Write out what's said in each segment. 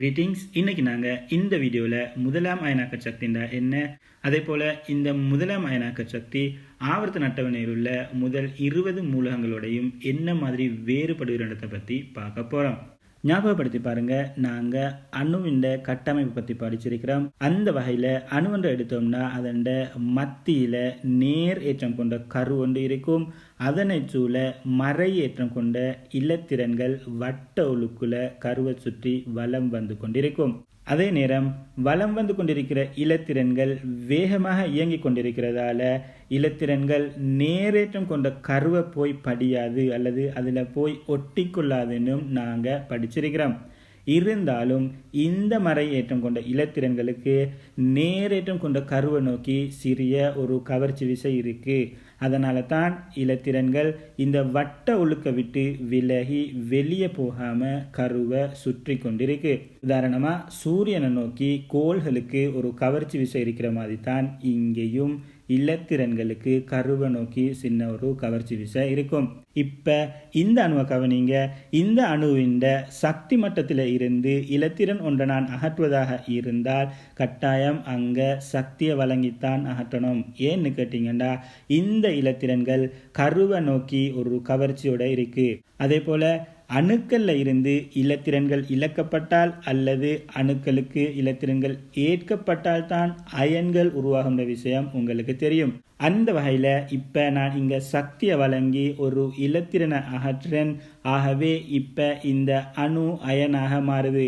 Greetings இன்னைக்கு நாங்கள் இந்த வீடியோவில் முதலாம் அயனாக்க சக்தின்றா என்ன? அதே போல் இந்த முதலாம் அயனாக்க சக்தி ஆவர்த்த நட்டவணையில் உள்ள முதல் இருபது மூலகங்களோடையும் என்ன மாதிரி வேறுபடுகிறத பற்றி பார்க்க போகிறோம் ஞாபகப்படுத்தி பாருங்க. நாங்கள் அணுவின் கட்டமைப்பு பற்றி படிச்சிருக்கிறோம். அந்த வகையில் அணுவென்று எடுத்தோம்னா அதன் மத்தியில் நேர் ஏற்றம் கொண்ட கரு ஒன்று இருக்கும். அதனை சூழ மறை ஏற்றம் கொண்ட இலத்திரன்கள் வட்ட ஒழுக்குல கருவை சுற்றி வலம் வந்து கொண்டிருக்கும். அதே நேரம் வலம் வந்து கொண்டிருக்கிற இலத்திரன்கள் வேகமாக இயங்கிக் கொண்டிருக்கிறதால இலத்திரன்கள் நேரேற்றம் கொண்ட கருவை போய் படியாது அல்லது அதில் போய் ஒட்டி கொள்ளாதுன்னு நாங்கள் படிச்சிருக்கிறோம். இருந்தாலும் இந்த மறை ஏற்றம் கொண்ட இலத்திரன்களுக்கு நேரேற்றம் கொண்ட கருவை நோக்கி சிறிய ஒரு கவர்ச்சி விசை இருக்குது அதனால தான் இலத்திரன்கள் இந்த வட்ட ஒழுக்க விட்டு விலகி வெளியே போகாம கருவை சுற்றி கொண்டிருக்கு. உதாரணமா சூரியனை நோக்கி கோள்களுக்கு ஒரு கவர்ச்சி விசை இருக்கிற மாதிரி தான் இங்கேயும் இலத்திரன்களுக்கு கருவை நோக்கி சின்ன ஒரு கவர்ச்சி விசை இருக்கும். இப்போ இந்த அணுவை கவனிங்க இந்த அணுவின் சக்தி மட்டத்தில் இருந்து இலத்திரன் ஒன்றை நான் அகற்றுவதாக இருந்தால் கட்டாயம் அங்கே சக்தியை வழங்கித்தான் அகற்றணும். ஏன்னு கேட்டிங்கன்னா இந்த இலத்திரன்கள் கருவை நோக்கி ஒரு கவர்ச்சியோட இருக்கு. அதே போல அணுக்களில் இருந்து இலத்திரன்கள் இழக்கப்பட்டால் அல்லது அணுக்களுக்கு இலத்திரன்கள் ஏற்கப்பட்டால் தான் அயன்கள் உருவாகின்ற விஷயம் உங்களுக்கு தெரியும். அந்த வகையில் இப்போ நான் இங்கே சக்தியை வழங்கி ஒரு இலத்திரனை அகற்றேன். ஆகவே இப்போ இந்த அணு அயனாக மாறுது.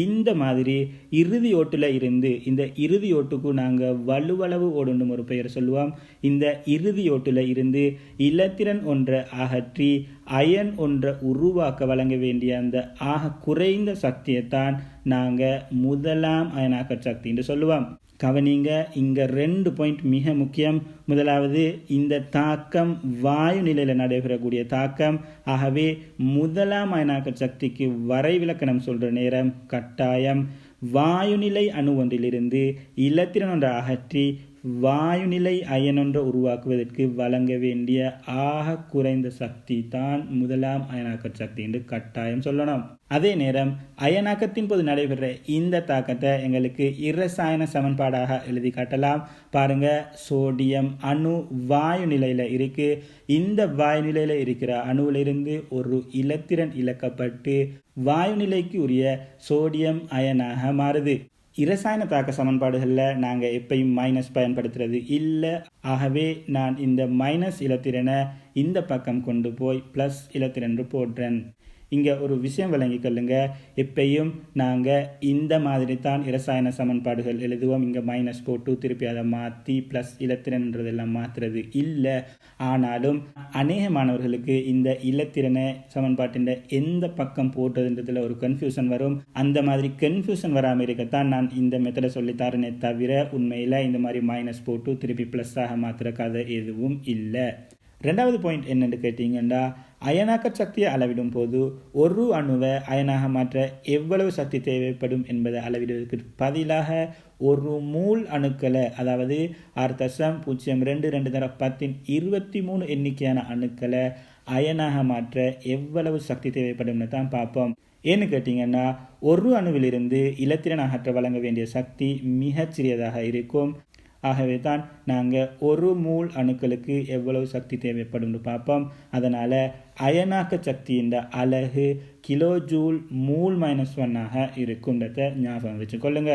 இந்த மாதிரி இறுதி ஓட்டில் இருந்து இந்த இறுதி ஓட்டுக்கு நாங்கள் வலுவளவு ஓடுன்னு ஒரு பெயர் சொல்லுவோம். இந்த இறுதி ஓட்டில் இருந்து இலத்திரன் ஒன்றை அகற்றி அயன் ஒன்றை உருவாக்க வழங்க வேண்டிய அந்த ஆக குறைந்த சக்தியைத்தான் நாங்கள் முதலாம் அயனாக்க சக்தி என்று சொல்லுவோம். கவனிங்க இங்கே ரெண்டு பாயிண்ட் மிக முக்கியம். முதலாவது இந்த தாக்கம் வாயு நிலையில் நடைபெறக்கூடிய தாக்கம். ஆகவே முதலாம் அயனாக்க சக்திக்கு வரைவிலக்கணம் சொல்கிற நேரம் கட்டாயம். வாயுநிலை அணு ஒன்றிலிருந்து இலத்திரன் ஒன்றை அகற்றி வாயுநிலை அயனொன்றை உருவாக்குவதற்கு வழங்க வேண்டிய ஆக குறைந்த சக்தி தான் முதலாம் அயனாக்க சக்தி என்று கட்டாயம் சொல்லணும். அதே நேரம் அயனாக்கத்தின் போது நடைபெற இந்த தாக்கத்தை எங்களுக்கு இரசாயன சமன்பாடாக எழுதி காட்டலாம். பாருங்க சோடியம் அணு வாயு நிலையில இருக்கு. இந்த வாயு நிலையில இருக்கிற அணுவிலிருந்து ஒரு இலத்திரன் இழக்கப்பட்டு வாயு நிலைக்கு உரிய சோடியம் அயனாக மாறுது. இரசாயன தாக்க சமன்பாடுகளில் நாங்கள் எப்பயும் மைனஸ் பயன்படுத்துறது இல்லை. ஆகவே நான் இந்த மைனஸ் இலத்திரனை இந்த பக்கம் கொண்டு போய் ப்ளஸ் இலத்திரன் போடுறேன் இங்கே ஒரு விஷயம் விளங்கிக்கொள்ளுங்க எப்பயும் நாங்கள் இந்த மாதிரி தான் இரசாயன சமன்பாடுகள் எழுதுவோம். இங்கே மைனஸ் போட்டு திருப்பி அதை மாற்றி ப்ளஸ் இலத்திரன்றதெல்லாம் மாற்றுறது இல்லை. ஆனாலும் அநேக மாணவர்களுக்கு இந்த இலத்திரனை சமன்பாட்டின் எந்த பக்கம் போட்டதுன்றதுல ஒரு கன்ஃபியூஷன் வரும். அந்த மாதிரி கன்ஃபியூஷன் வராமல் இருக்கத்தான் நான் இந்த மெத்தடை சொல்லித்தாரனே தவிர உண்மையில் இந்த மாதிரி மைனஸ் போட்டு திருப்பி ப்ளஸ்ஸாக மாற்றுற கதை எதுவும் இல்லை. ரெண்டாவது பாயிண்ட் என்னென்னு கேட்டிங்கன்னா அயனாக்க சக்தியை அளவிடும் போது ஒரு அணுவை அயனாக மாற்ற எவ்வளவு சக்தி தேவைப்படும் என்பதை அளவிடுவதற்கு பதிலாக ஒரு மூல் அணுக்களை அதாவது ஆறு தசம் பூஜ்ஜியம் ரெண்டு ரெண்டு தர பத்தின் இருபத்தி மூணு எண்ணிக்கையான அணுக்களை அயனாக மாற்ற எவ்வளவு சக்தி தேவைப்படும்னு தான் பார்ப்போம். ஏன்னு கேட்டிங்கன்னா ஒரு அணுவிலிருந்து இலத்திரன் அகற்ற வழங்க வேண்டிய சக்தி மிகச் சிறியதாக இருக்கும். ஆகவே தான் நாங்கள் ஒரு மூல் அணுக்களுக்கு எவ்வளவு சக்தி தேவைப்படும்னு பார்ப்போம். அதனால் அயனாக்க சக்தியின் அலகு கிலோ ஜூல் மூல் மைனஸ் ஒன்னாக இருக்குன்றத ஞாபகம் வச்சுக்கொள்ளுங்க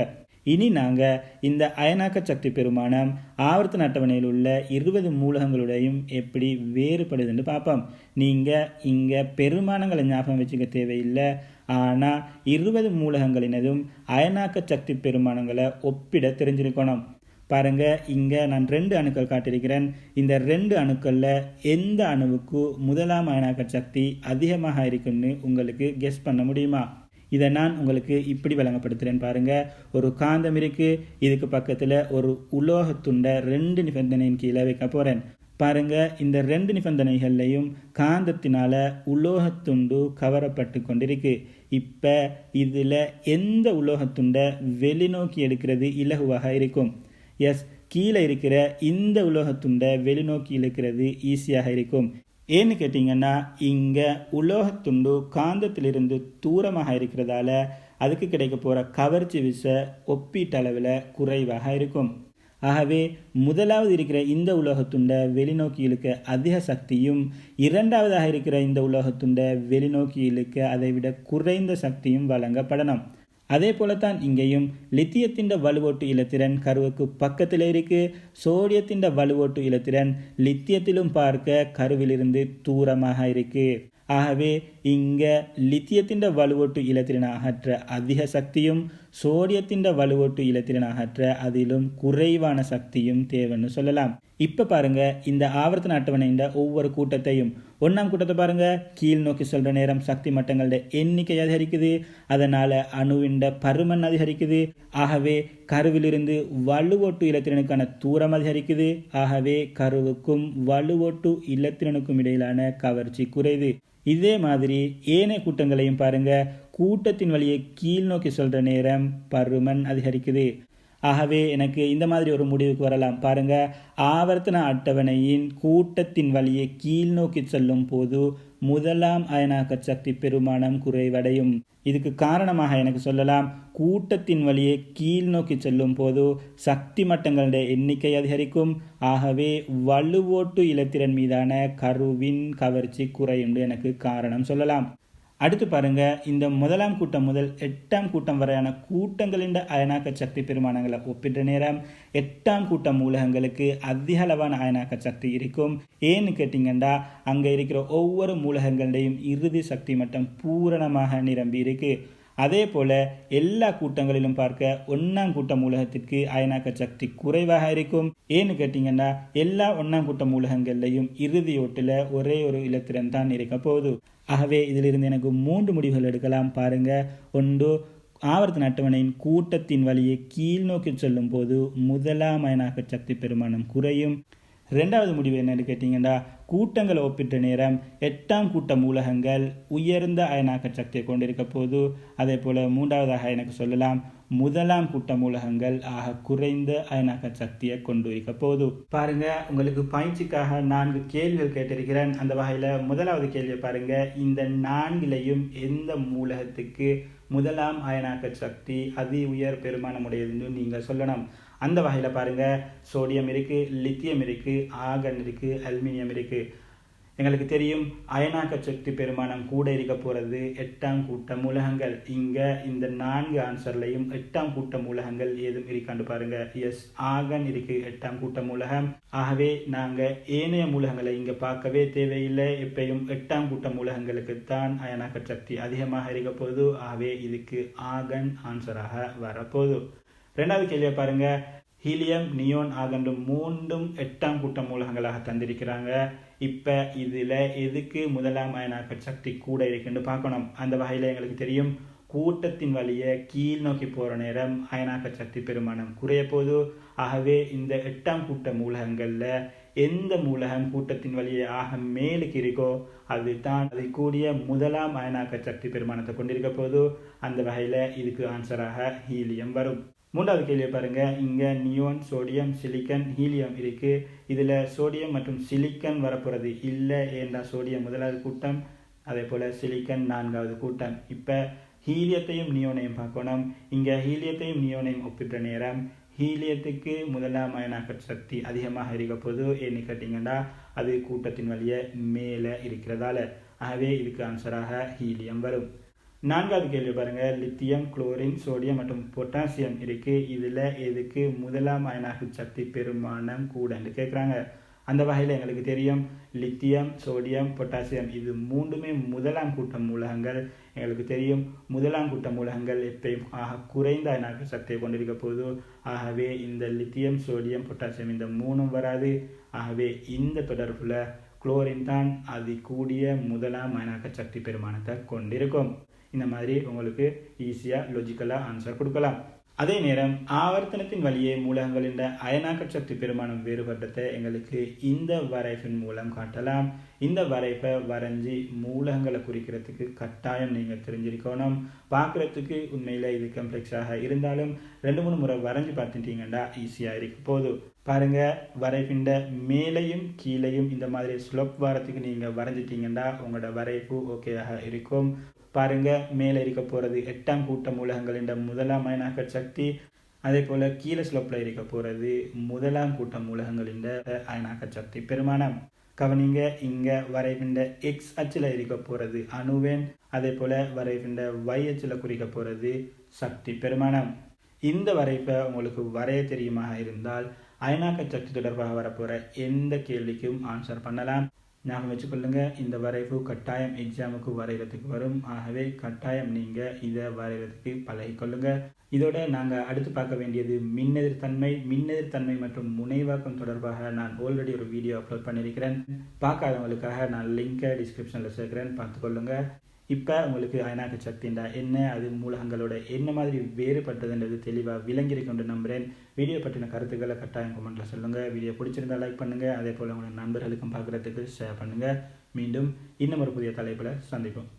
இனி நாங்கள் இந்த அயனாக்க சக்தி பெருமானம் ஆவர்த்தன அட்டவணையில் உள்ள இருபது மூலகங்களுடையும் எப்படி வேறுபடுதுன்னு பார்ப்போம். நீங்கள் இங்கே பெருமானங்களை ஞாபகம் வச்சுக்க தேவையில்லை. ஆனால் இருபது மூலகங்களினதும் அயனாக்க சக்தி பெருமானங்களை ஒப்பிட தெரிஞ்சிருக்கணும். பாருங்க இங்கே நான் ரெண்டு அணுக்கள் காட்டியிருக்கிறேன். இந்த ரெண்டு அணுக்களில் எந்த அணுவுக்கு முதலாம் அயனாக்க சக்தி அதிகமாக இருக்குன்னு உங்களுக்கு கெஸ் பண்ண முடியுமா? இதை நான் உங்களுக்கு இப்படி வழங்கப்படுத்துகிறேன் பாருங்க. ஒரு காந்தம் இருக்கு இதுக்கு பக்கத்தில் ஒரு உலோகத்துண்டை ரெண்டு நிபந்தனையின் கீழே வைக்க போகிறேன் பாருங்க இந்த ரெண்டு நிபந்தனைகள்லையும் காந்தத்தினால உலோகத்துண்டு கவரப்பட்டு கொண்டிருக்கு. இப்போ இதில் எந்த உலோகத்துண்டை வெளிநோக்கி எடுக்கிறது இலகுவாக இருக்கும். எஸ் கீழே இருக்கிற இந்த உலோகத்துண்டை வெளிநோக்கி இழுக்கிறது ஈஸியாக இருக்கும். ஏன்னு கேட்டிங்கன்னா இங்கே உலோகத்துண்டு காந்தத்திலிருந்து தூரமாக இருக்கிறதால அதுக்கு கிடைக்க போகிற கவர்ச்சி விசை ஒப்பீட்டளவில் குறைவாக இருக்கும். ஆகவே முதலாவது இருக்கிற இந்த உலோகத்துண்டை வெளிநோக்கி இழுக்க அதிக சக்தியும் இரண்டாவதாக இருக்கிற இந்த உலோகத்துண்ட வெளிநோக்கி இழுக்க அதை விட குறைந்த சக்தியும் வழங்கப்படணும். அதே போலத்தான் இங்கேயும் லித்தியத்தின் வலுவோட்டு இலத்திறன் கருவுக்கு பக்கத்தில் இருக்கு. சோடியத்தின் வலுவோட்டு இலத்திறன் லித்தியத்திலும் பார்க்க கருவிலிருந்து தூரமாக இருக்கு. ஆகவே இங்கே லித்தியத்தின் வலுவொட்டு இலத்திரன் அகற்ற அதிக சக்தியும் சோடியத்தின் வலுவொட்டு இலத்திரன் அகற்ற அதிலும் குறைவான சக்தியும் தேவைன்னு சொல்லலாம். இப்போ பாருங்க இந்த ஆவர்த்தன அட்டவணையின் ஒவ்வொரு கூட்டத்தையும். ஒன்றாம் கூட்டத்தை பாருங்க கீழ் நோக்கி சொல்ற நேரம் சக்தி மட்டங்களோட எண்ணிக்கை அதிகரிக்குது அதனால அணுவின் பருமன் அதிகரிக்குது ஆகவே கருவிலிருந்து வலுவொட்டு இலத்திரனுக்கான தூரம் அதிகரிக்குது ஆகவே கருவுக்கும் வலுவொட்டு இலத்திரனுக்கும் இடையிலான கவர்ச்சி குறையுது. இதே மாதிரி ஏனைய கூட்டங்களையும் பாருங்க. கூட்டத்தின் வழியை கீழ் நோக்கி சொல்ற நேரம் பருமன் அதிகரிக்குது. ஆகவே எனக்கு இந்த மாதிரி ஒரு முடிவுக்கு வரலாம். பாருங்க ஆவர்த்தன அட்டவணையின் கூட்டத்தின் வழியை கீழ் நோக்கி செல்லும் போது முதலாம் அயனாக்க சக்தி பெருமானம் குறைவடையும். இதுக்கு காரணமாக எனக்கு சொல்லலாம் கூட்டத்தின் வழியே கீழ் நோக்கி செல்லும் போது சக்தி மட்டங்களுடைய எண்ணிக்கை அதிகரிக்கும். ஆகவே வலுவோட்டு இலத்திறன் மீதான கருவின் கவர்ச்சி குறையும் எனக்கு காரணம் சொல்லலாம். அடுத்து பாருங்க இந்த முதலாம் கூட்டம் முதல் எட்டாம் கூட்டம் வரையான கூட்டங்களின் அயனாக்க சக்தி பெருமானங்களை ஒப்பிட்ட நேரம் எட்டாம் கூட்டம் மூலகங்களுக்கு அதிக அளவான அயனாக்க சக்தி இருக்கும். ஏன்னு கேட்டிங்கன்னா அங்கே இருக்கிற ஒவ்வொரு மூலகங்களுடையும் இறுதி சக்தி மட்டம் பூரணமாக நிரம்பி இருக்கு. அதே போல எல்லா கூட்டங்களிலும் பார்க்க ஒன்னாம் கூட்டம் மூலகத்திற்கு அயனாக்க சக்தி குறைவாக இருக்கும். ஏன்னு கேட்டீங்கன்னா எல்லா ஒன்னாம் கூட்டம் மூலகங்கள்லையும் இறுதி ஓட்டில் ஒரே ஒரு இலத்திரன் தான் இருக்க போகுது. ஆகவே இதிலிருந்து எனக்கு மூன்று முடிவுகள் எடுக்கலாம். பாருங்கள் ஒன்று ஆவர்த்தன அட்டவணையின் கூட்டத்தின் வழியை கீழ் நோக்கி செல்லும் போது முதலாம் அயனாக்க சக்தி பெருமானம் குறையும். ரெண்டாவது முடிவு என்னன்னு கேட்டிங்கன்னா கூட்டங்களை ஒப்பிட்ட நேரம் எட்டாம் கூட்ட மூலகங்கள் உயர்ந்த அயனாக்க சக்தியை கொண்டிருக்க போது அதே போல் மூன்றாவதாக எனக்கு சொல்லலாம் முதலாம் கூட்ட மூலகங்கள் ஆக குறைந்த அயனாக்க சக்தியை கொண்டு வைக்க போது. பாருங்க உங்களுக்கு பயிற்சிக்காக நான்கு கேள்விகள் கேட்டிருக்கிறேன். அந்த வகையில் முதலாவது கேள்வியை பாருங்க. இந்த நான்கிலையும் எந்த மூலகத்துக்கு முதலாம் அயனாக்க சக்தி அதி உயர் பெருமானமுடையதுன்னு நீங்கள் சொல்லணும். அந்த வகையில் பாருங்கள் சோடியம் இருக்குது லித்தியம் இருக்குது ஆகன் இருக்குது அலுமினியம் இருக்குது எங்களுக்கு தெரியும் அயனாக்க சக்தி பெருமானம் கூட இருக்க போகிறது எட்டாம் கூட்டம் மூலகங்கள் இங்கே இந்த நான்கு ஆன்சர்லையும் எட்டாம் கூட்டம் மூலகங்கள் ஏதும் இருக்காண்டு பாருங்க. எஸ் ஆகன் இருக்கு எட்டாம் கூட்டம் மூலகம் ஆகவே நாங்கள் ஏனைய மூலகங்களை இங்கே பார்க்கவே தேவையில்லை. எப்பயும் எட்டாம் கூட்டம் மூலகங்களுக்கு தான் அயனாக்க சக்தி அதிகமாக இருக்க போகுது. ஆகவே இதுக்கு ஆகன் ஆன்சராக வரப்போகுது. ரெண்டாவது கேள்வியை பாருங்கள் ஹீலியம் நியோன் ஆகண்டு மூன்றும் எட்டாம் கூட்ட மூலகங்களாக தந்திருக்கிறாங்க. இப்போ இதில் எதுக்கு முதலாம் அயனாக்க சக்தி கூட இருக்குன்னு பார்க்கணும். அந்த வகையில் எங்களுக்கு தெரியும். கூட்டத்தின் வழியை கீழ் நோக்கி போகிற நேரம் அயனாக்க சக்தி பெருமானம் குறைய போது ஆகவே இந்த எட்டாம் கூட்ட மூலகங்களில் எந்த மூலகம் கூட்டத்தின் வழியை ஆக மேலுக்கு இருக்கோ அதுதான் அதை கூடிய முதலாம் அயனாக்க சக்தி பெருமானத்தை கொண்டிருக்க போது அந்த வகையில் இதுக்கு ஆன்சராக ஹீலியம் வரும். மூன்றாவது கேள்வியை பாருங்கள் இங்கே நியோன் சோடியம் சிலிக்கன் ஹீலியம் இருக்குது இதில் சோடியம் மற்றும் சிலிக்கன் வரப்போகிறது இல்லை ஏண்டா சோடியம் முதலாவது கூட்டம். அதே போல் சிலிக்கன் நான்காவது கூட்டம். இப்போ ஹீலியத்தையும் நியோனையும் பார்க்கணும். இங்கே ஹீலியத்தையும் நியோனையும் ஒப்பிட்ட நேரம் ஹீலியத்துக்கு முதலாம் அயனாக்க சக்தி அதிகமாக இருக்க போது ஏன்னு கேட்டிங்கன்னா அது கூட்டத்தின் வழியே மேலே இருக்கிறதால. ஆகவே இதுக்கு ஆன்சராக ஹீலியம் வரும். நான்காவது கேள்வி பாருங்கள் லித்தியம் குளோரின் சோடியம் மற்றும் பொட்டாசியம் இருக்குது இதில் எதுக்கு முதலாம் அயனாக்கு சக்தி பெருமானம் கூடன்னு கேட்குறாங்க அந்த வகையில் எங்களுக்கு தெரியும். லித்தியம் சோடியம் பொட்டாசியம் இது மூன்றுமே முதலாம் கூட்ட மூலகங்கள் எங்களுக்கு தெரியும். முதலாம் கூட்ட மூலகங்கள் எப்பயும் ஆக குறைந்த அயனாக சக்தியை கொண்டிருக்க போது ஆகவே இந்த லித்தியம் சோடியம் பொட்டாசியம் இந்த மூணும் வராது. ஆகவே இந்த தொடர்பில் குளோரின் தான் அது கூடிய முதலாம் அயனாக சக்தி பெருமானத்தை கொண்டிருக்கும். இந்த மாதிரி உங்களுக்கு ஈஸியாக லொஜிக்கலாக ஆன்சர் கொடுக்கலாம். அதே நேரம் ஆவர்த்தனத்தின் வழியே மூலகங்களின் அயனாக்க சக்தி பெருமானம் வேறுபட்டதை எங்களுக்கு இந்த வரைப்பின் மூலம் காட்டலாம். இந்த வரைப்பை வரைஞ்சி மூலகங்களை குறிக்கிறதுக்கு கட்டாயம் நீங்கள் தெரிஞ்சிருக்கணும். பார்க்குறதுக்கு உண்மையில் இது கம்ப்ளெக்ஸாக இருந்தாலும் ரெண்டு மூணு முறை வரைஞ்சி பார்த்துட்டீங்கன்னா ஈஸியாக இருக்க போதும் பாருங்க வரைப்பிண்ட மேலையும் கீழையும் இந்த மாதிரி ஸ்லோப் வாரத்துக்கு நீங்கள் வரைஞ்சிட்டீங்கன்னா உங்களோட வரைப்பு ஓகேயாக இருக்கும். பாருங்க மேலே இருக்க போகிறது எட்டாம் கூட்ட என்ற முதலாம் அயனாக்க சக்தி அதே போல் கீழே ஸ்லோப்பில் இருக்க போகிறது முதலாம் கூட்ட என்ற அயனாக்க சக்தி. பெருமானம் கவனிங்க இங்கே வரைவிண்ட எக்ஸ் அச்சில் இருக்க போகிறது அணுவேன் அதே போல் வரைவிண்ட வை அச்சில் குறிக்க போகிறது சக்தி. பெருமானம் இந்த வரைப்பை உங்களுக்கு வரைய தெரியுமா இருந்தால் அயனாக்க சக்தி தொடர்பாக வரப்போகிற எந்த கேள்விக்கும் ஆன்சர் பண்ணலாம். ஞாபகம் வச்சுக்கொள்ளுங்க இந்த வரைவு கட்டாயம் எக்ஸாமுக்கு வரைகிறதுக்கு வரும். ஆகவே கட்டாயம் நீங்கள் இதை வரைகிறதுக்கு பழகிக்கொள்ளுங்க. இதோட நாங்கள் அடுத்து பார்க்க வேண்டியது மின்னெதிர்த்தன்மை. மின்னெதிர்த்தன்மை மற்றும் முனைவாக்கம் தொடர்பாக நான் ஆல்ரெடி ஒரு வீடியோ அப்லோட் பண்ணியிருக்கிறேன். பார்க்காதவங்களுக்காக நான் லிங்கை டிஸ்கிரிப்ஷனில் சேர்க்குறேன். பார்த்துக்கொள்ளுங்க. இப்போ உங்களுக்கு அயனாக்க சக்திண்டா என்ன? அது மூலகங்களோட என்ன மாதிரி வேறுபட்டதுன்றது தெளிவாக விளங்கியிருக்கொண்டு நம்புகிறேன் வீடியோ பற்றின கருத்துக்களை கட்டாயம் கமெண்ட்டில் சொல்லுங்கள் வீடியோ பிடிச்சிருந்தா லைக் பண்ணுங்கள் அதே போல் உங்களோட நண்பர்களுக்கும் பார்க்குறதுக்கு ஷேர் பண்ணுங்கள் மீண்டும் இன்னும் ஒரு புதிய தலைப்பில் சந்திப்போம்.